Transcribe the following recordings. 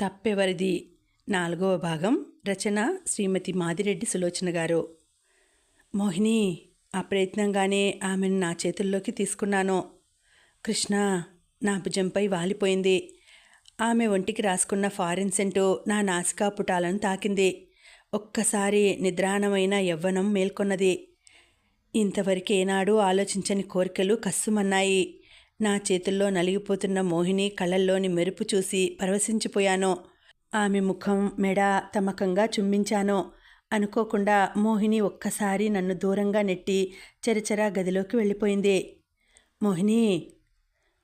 తప్పెవరిది? నాలుగవ భాగం రచన శ్రీమతి మాదిరెడ్డి సులోచన గారు. మోహిని అప్రయత్నంగానే ఆమెను నా చేతుల్లోకి తీసుకున్నాను. కృష్ణ నా భుజంపై వాలిపోయింది. ఆమె ఒంటికి రాసుకున్న ఫారిన్ సెంటు నా నాసికా పుటాలను తాకింది. ఒక్కసారి నిద్రాణమైన యవ్వనం మేల్కొన్నది. ఇంతవరకు ఏనాడు ఆలోచించని కోరికలు కస్సుమన్నాయి. నా చేతుల్లో నలిగిపోతున్న మోహిని కళ్ళల్లోని మెరుపు చూసి పరవశించిపోయాను. ఆమె ముఖం మెడ తమకంగా చుంబించానో అనుకోకుండా మోహిని ఒక్కసారి నన్ను దూరంగా నెట్టి చెరచెరా గదిలోకి వెళ్ళిపోయింది. మోహిని!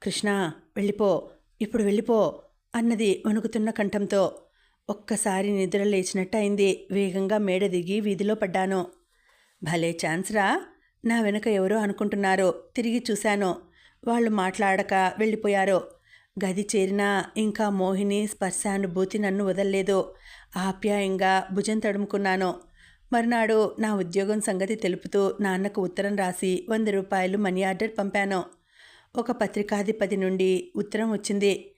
కృష్ణ! వెళ్ళిపో! ఇప్పుడు వెళ్ళిపో! అన్నది వణుకుతున్న కంఠంతో. ఒక్కసారి నిద్ర లేచినట్టు అయింది వేగంగా మేడ దిగి వీధిలో పడ్డాను. భలే ఛాన్స్రా! నా వెనుక ఎవరో అనుకుంటున్నారో. తిరిగి చూశాను. వాళ్ళు మాట్లాడక వెళ్ళిపోయారు. గది చేరినా ఇంకా మోహిని స్పర్శానుభూతి నన్ను వదల్లేదు. ఆప్యాయంగా భుజం తడుముకున్నాను. మరునాడు నా ఉద్యోగం సంగతి తెలుపుతూ నాన్నకు ఉత్తరం రాసి వంద రూపాయలు మనీ ఆర్డర్ పంపాను. ఒక పత్రికాధిపతి నుండి ఉత్తరం వచ్చింది.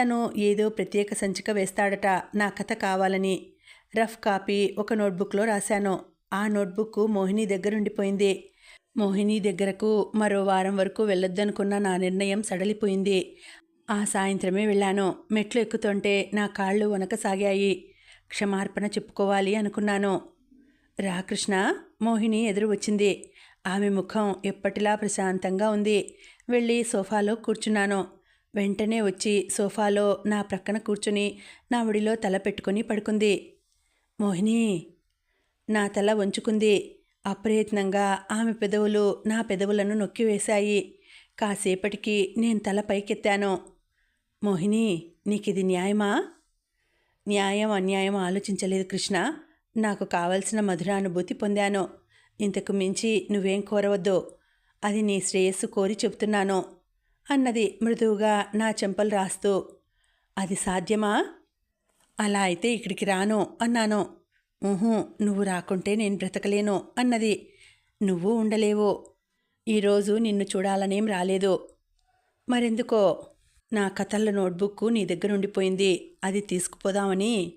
తను ఏదో ప్రత్యేక సంచిక వేస్తాడట నా కథ కావాలని. రఫ్ కాపీ ఒక నోట్బుక్లో రాశాను. ఆ నోట్బుక్ మోహిని దగ్గరుండిపోయింది. మోహిని దగ్గరకు మరో వారం వరకు వెళ్ళొద్దనుకున్న నా నిర్ణయం సడలిపోయింది. ఆ సాయంత్రమే వెళ్ళాను. మెట్లు ఎక్కుతుంటే నా కాళ్ళు వనకసాగాయి క్షమార్పణ చెప్పుకోవాలి అనుకున్నాను. రాకృష్ణ మోహిని ఎదురు వచ్చింది. ఆమె ముఖం ఎప్పటిలా ప్రశాంతంగా ఉంది. వెళ్ళి సోఫాలో కూర్చున్నాను. వెంటనే వచ్చి సోఫాలో నా ప్రక్కన కూర్చుని నా ఒడిలో తల పెట్టుకుని పడుకుంది. మోహిని నా తల వంచుకుంది. అప్రయత్నంగా ఆమె పెదవులు నా పెదవులను నొక్కివేశాయి కాసేపటికి నేను తల పైకెత్తాను. మోహిని నీకిది న్యాయమా? న్యాయం అన్యాయం ఆలోచించలేదు కృష్ణ. నాకు కావలసిన మధురానుభూతి పొందాను. ఇంతకు మించి నువ్వేం కోరవద్దు. అది నీ శ్రేయస్సు కోరి చెబుతున్నాను. అన్నది మృదువుగా నా చెంపలు రాస్తూ. అది సాధ్యమా? అలా అయితే ఇక్కడికి రాను అన్నాను. ఊహు నువ్వు రాకుంటే నేను బ్రతకలేను అన్నది. నువ్వు ఉండలేవు. ఈరోజు నిన్ను చూడాలనేం రాలేదు. మరెందుకో? నా కథల నోట్బుక్ నీ దగ్గర ఉండిపోయింది. అది తీసుకుపోదామని.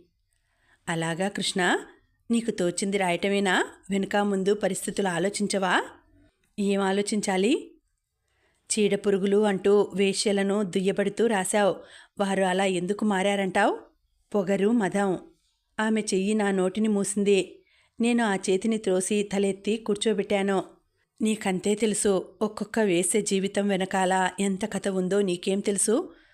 అలాగా కృష్ణ? నీకు తోచింది రాయటమేనా? వెనుక ముందు పరిస్థితులు ఆలోచించవా? ఏం ఆలోచించాలి? చీడపురుగులు అంటూ వేశ్యలను దుయ్యబడుతూ రాశావు. వారు అలా ఎందుకు మారారంటావు? పొగరు మదం. ఆమె చెయ్యి నా నోటిని మూసింది. నేను ఆ చేతిని త్రోసి తలెత్తి కూర్చోబెట్టాను. నీకంతే తెలుసు ఒక్కొక్క వేసే జీవితం వెనకాల ఎంత కథ ఉందో నీకేం తెలుసు?